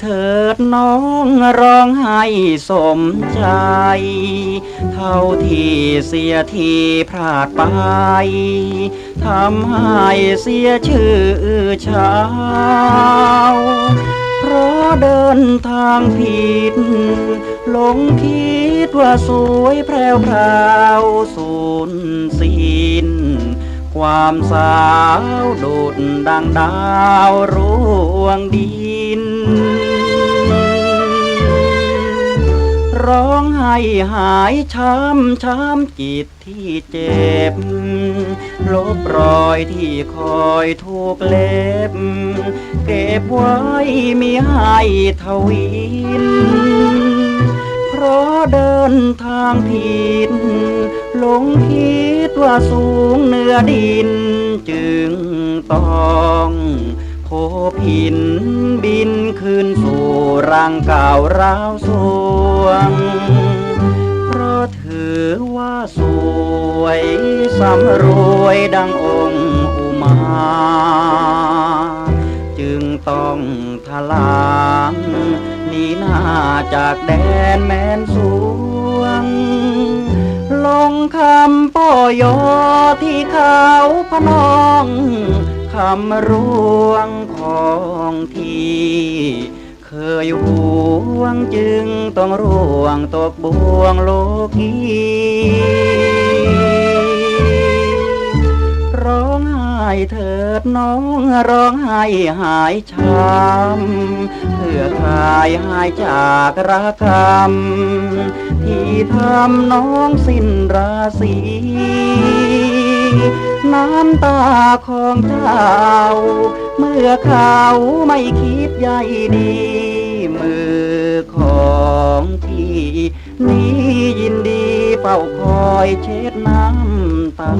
เถิดน้องร้องไห้สมใจ เท่าที่เสียทีพลาดไปทำให้เสียชื่อชาวเพราะเดินทางผิดหลงคิดว่าสวยแพรวพราวสูญสิ้นความสาวโดดดังดาวร่วงดิ ร้องไห้หายช้ำช้ำจิตที่เจ็บ ลบรอยที่คอยถูกเล็บ เก็บไว้มีให้ทวิน เพราะเดินทางผิดหลงคิดว่าสูงเหนือดิน จึงต้องโคผินบินคืนสู่ รังเก่าร้าวสวง เพราะถือว่าสวยสำรวยดังองค์อุมา จึงต้องทลางหนีหน้าจากแดนแมนสวง ลงคำป้อยอที่เขาพนองคำรวงของที่ เคยหวงจึงต้องร่วงตกบ่วงโลกีร้องไห้เถิดน้องร้องไห้หายช้ำเพื่อคลายหายจากรักกรรมที่ทำน้องสิ้นราศี น้ำตาของเจ้า เมื่อเขาไม่คิดใยดี มือของที่นี้ยินดีเฝ้าคอยเช็ดน้ำตา